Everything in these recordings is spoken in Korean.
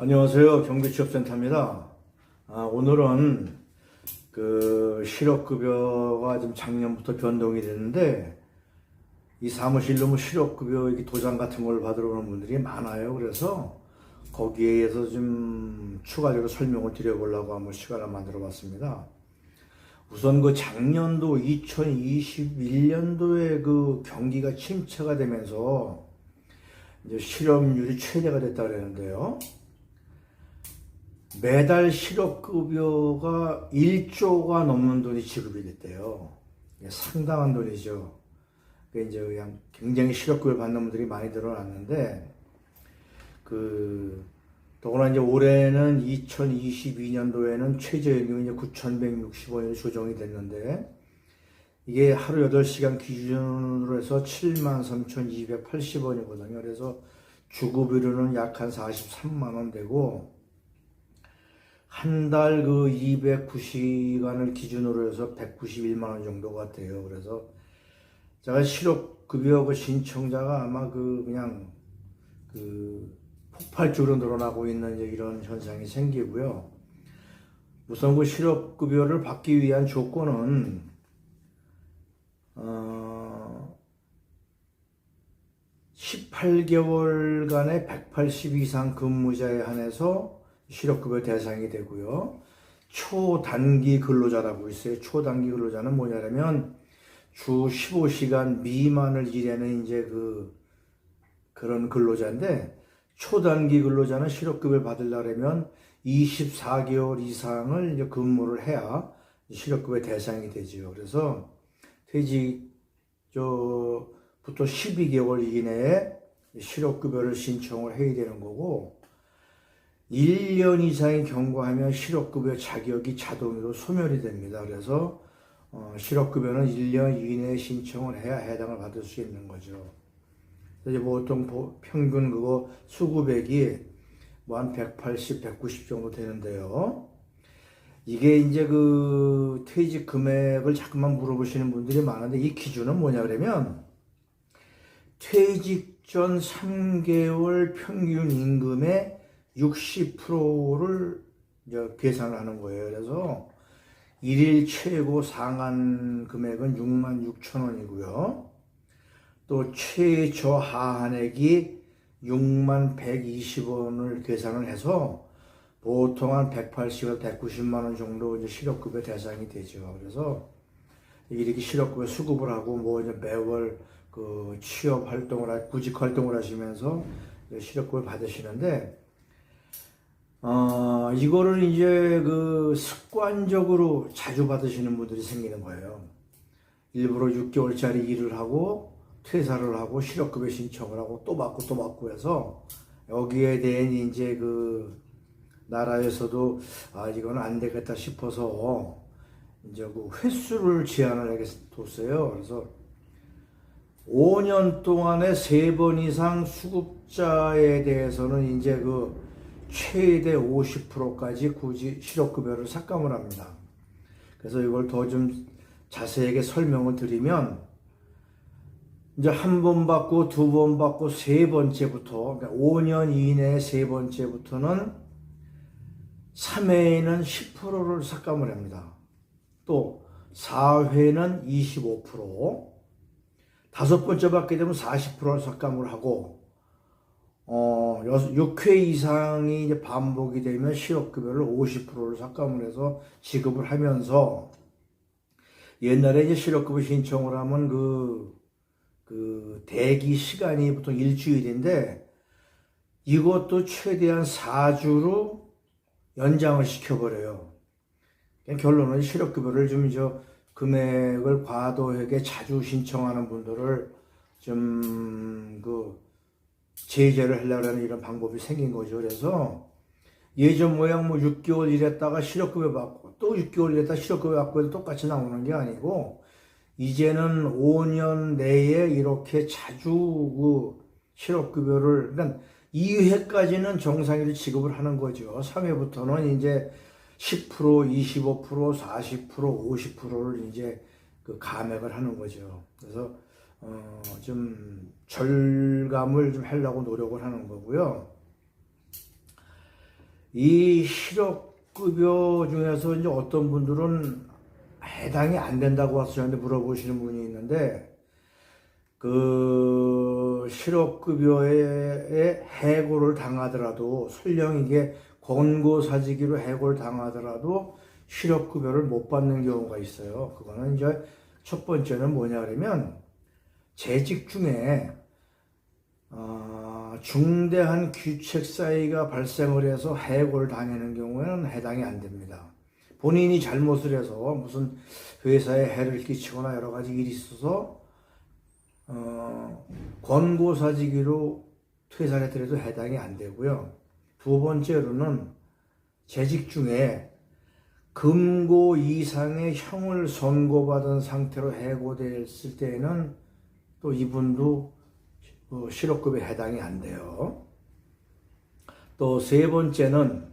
안녕하세요. 경기취업센터입니다. 아, 오늘은 그 실업급여가 좀 작년부터 변동이 됐는데 이 사무실로 뭐 실업급여 도장 같은 걸 받으러 오는 분들이 많아요. 그래서 거기에 의해서 좀 추가적으로 설명을 드려보려고 한번 시간을 만들어 봤습니다. 우선 그 작년도 2021년도에 그 경기가 침체가 되면서 이제 실업률이 최대가 됐다 그랬는데요. 매달 실업급여가 1조가 넘는 돈이 지급이 됐대요. 상당한 돈이죠. 그 이제 그냥 굉장히 실업급여 받는 분들이 많이 늘어났는데, 그, 더구나 이제 올해는 2022년도에는 최저임금이 이제 9,160원이 조정이 됐는데, 이게 하루 8시간 기준으로 해서 73,280원이거든요. 그래서 주급비로는 약 한 43만원 되고, 한 달 그 209시간을 기준으로 해서 191만 원 정도 같아요. 그래서 제가 실업급여 그 신청자가 아마 그 그냥 그 폭발적으로 늘어나고 있는 이런 현상이 생기고요. 우선 그 실업급여를 받기 위한 조건은 어 18개월간의 180 이상 근무자에 한해서 실업급여 대상이 되고요. 초단기 근로자라고 있어요. 초단기 근로자는 뭐냐면 주 15시간 미만을 일하는 이제 그 그런 근로자인데 초단기 근로자는 실업급여를 받으려면 24개월 이상을 이제 근무를 해야 실업급여 대상이 되죠. 그래서 퇴직 저부터 12개월 이내에 실업급여를 신청을 해야 되는 거고 1년 이상이 경과하면 실업급여 자격이 자동으로 소멸이 됩니다. 그래서 어, 실업급여는 1년 이내에 신청을 해야 해당을 받을 수 있는 거죠. 이제 보통 보- 평균 그거 수급액이 뭐 한 180, 190 정도 되는데요. 이게 이제 그 퇴직 금액을 자꾸만 물어보시는 분들이 많은데 이 기준은 뭐냐 그러면 퇴직 전 3개월 평균 임금의 60%를 이제 계산을 하는 거예요. 그래서 일일 최고 상한 금액은 6만 6천 원이고요. 또 최저 하한액이 6만 120원을 계산을 해서 보통 한 180에서 190만 원 정도 이제 실업급여 대상이 되죠. 그래서 이렇게 실업급여 수급을 하고 뭐 이제 매월 그 취업 활동을 하, 구직 활동을 하시면서 실업급여 받으시는데 어, 이거를 이제 그 습관적으로 자주 받으시는 분들이 생기는 거예요. 일부러 6개월짜리 일을 하고 퇴사를 하고 실업급여 신청을 하고 또 받고 또 받고 해서 여기에 대한 이제 그 나라에서도 아 이거는 안 되겠다 싶어서 이제 그 횟수를 제한을 하게 뒀어요. 그래서 5년 동안에 세번 이상 수급자에 대해서는 이제 그 최대 50%까지 굳이 실업급여를 삭감을 합니다. 그래서 이걸 더 좀 자세하게 설명을 드리면 이제 한 번 받고 두 번 받고 세 번째부터 그러니까 5년 이내에 세 번째부터는 3회에는 10%를 삭감을 합니다. 또 4회는 25%, 다섯 번째 받게 되면 40%를 삭감을 하고 어, 6회 이상이 이제 반복이 되면 실업급여를 50%를 삭감을 해서 지급을 하면서 옛날에 이제 실업급여 신청을 하면 그, 그 대기 시간이 보통 일주일인데 이것도 최대한 4주로 연장을 시켜버려요. 그러니까 결론은 실업급여를 좀 저 금액을 과도하게 자주 신청하는 분들을 좀 그 제재를 하려는 이런 방법이 생긴 거죠. 그래서 예전 모양 뭐 6개월 일했다가 실업급여 받고 또 6개월 일했다 실업급여 받고 똑같이 나오는 게 아니고 이제는 5년 내에 이렇게 자주 그 실업급여를 그러니까 2회까지는 정상으로 지급을 하는 거죠. 3회부터는 이제 10%, 25%, 40%, 50%를 이제 그 감액을 하는 거죠. 그래서 어, 좀 절감을 좀 하려고 노력을 하는 거고요. 이 실업급여 중에서 이제 어떤 분들은 해당이 안 된다고 와서 저한테 물어보시는 분이 있는데 그 실업급여에 해고를 당하더라도 설령 이게 권고사직으로 해고를 당하더라도 실업급여를 못 받는 경우가 있어요. 그거는 이제 첫 번째는 뭐냐 그러면 재직 중에 어, 중대한 규책 사유가 발생을 해서 해고를 당하는 경우에는 해당이 안 됩니다. 본인이 잘못을 해서 무슨 회사에 해를 끼치거나 여러 가지 일이 있어서 어, 권고사직으로 퇴사를 했더라도 해당이 안 되고요. 두 번째로는 재직 중에 금고 이상의 형을 선고받은 상태로 해고됐을 때에는 또 이분도 어, 실업급에 해당이 안 돼요. 또 세 번째는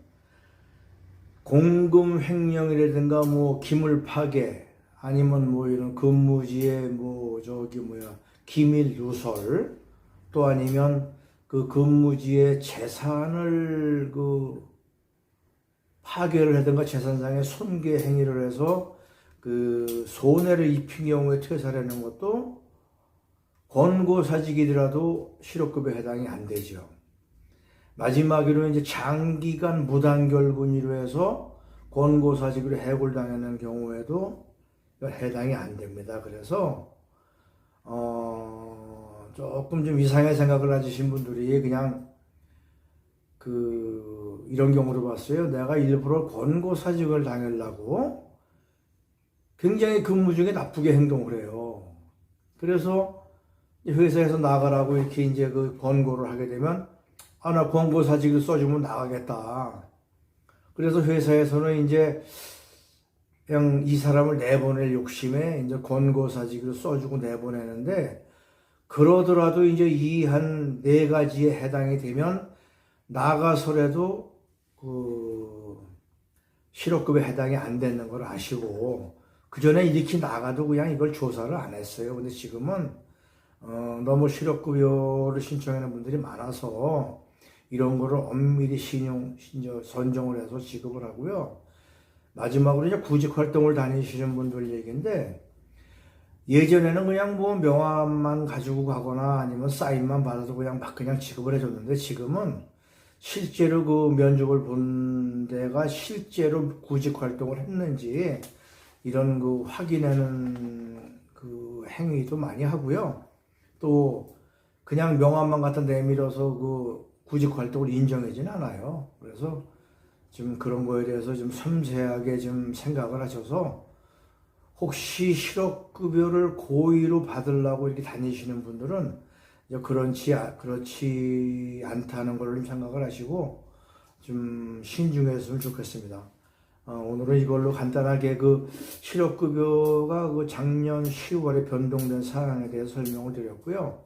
공금 횡령이라든가 뭐 기물 파괴 아니면 뭐 이런 근무지에 뭐 저기 뭐야 기밀 누설 또 아니면 그 근무지의 재산을 그 파괴를 하든가 재산상의 손괴 행위를 해서 그 손해를 입힌 경우에 퇴사라는 것도 권고사직이더라도 실업급여 해당이 안 되죠. 마지막으로 이제 장기간 무단결근으로 해서 권고사직으로 해고당하는 경우에도 해당이 안 됩니다. 그래서 어 조금 좀 이상하게 생각을 가지신 분들이 그냥 그 이런 경우를 봤어요. 내가 일부러 권고사직을 당하려고 굉장히 근무 중에 나쁘게 행동을 해요. 그래서 회사에서 나가라고 이렇게 이제 그 권고를 하게 되면 아, 나 권고사직을 써주면 나가겠다. 그래서 회사에서는 이제 그냥 이 사람을 내보낼 욕심에 이제 권고사직을 써주고 내보내는데 그러더라도 이제 이 한 네 가지에 해당이 되면 나가서라도 그 실업급에 해당이 안 되는 걸 아시고 그 전에 이렇게 나가도 그냥 이걸 조사를 안 했어요. 근데 지금은 어, 너무 실업급여를 신청하는 분들이 많아서 이런 거를 엄밀히 신용, 신저, 선정을 해서 지급을 하고요. 마지막으로 이제 구직 활동을 다니시는 분들 얘기인데 예전에는 그냥 뭐 명함만 가지고 가거나 아니면 사인만 받아서 그냥 막 그냥 지급을 해줬는데 지금은 실제로 그 면접을 본 데가 실제로 구직 활동을 했는지 이런 그 확인하는 그 행위도 많이 하고요. 또 그냥 명함만 갖다 내밀어서 그 구직 활동을 인정하지는 않아요. 그래서 좀 그런 거에 대해서 좀 섬세하게 좀 생각을 하셔서 혹시 실업급여를 고의로 받으려고 이렇게 다니시는 분들은 이제 그렇지, 아- 그렇지 않다는 걸좀 생각을 하시고 좀 신중했으면 좋겠습니다. 어, 오늘은 이걸로 간단하게 그 실업급여가 그 작년 10월에 변동된 사항에 대해서 설명을 드렸고요.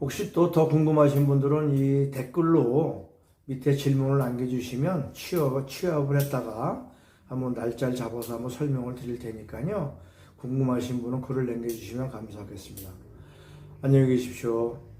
혹시 또 더 궁금하신 분들은 이 댓글로 밑에 질문을 남겨주시면 취업, 취업을 했다가 한번 날짜를 잡아서 한번 설명을 드릴 테니까요. 궁금하신 분은 글을 남겨주시면 감사하겠습니다. 안녕히 계십시오.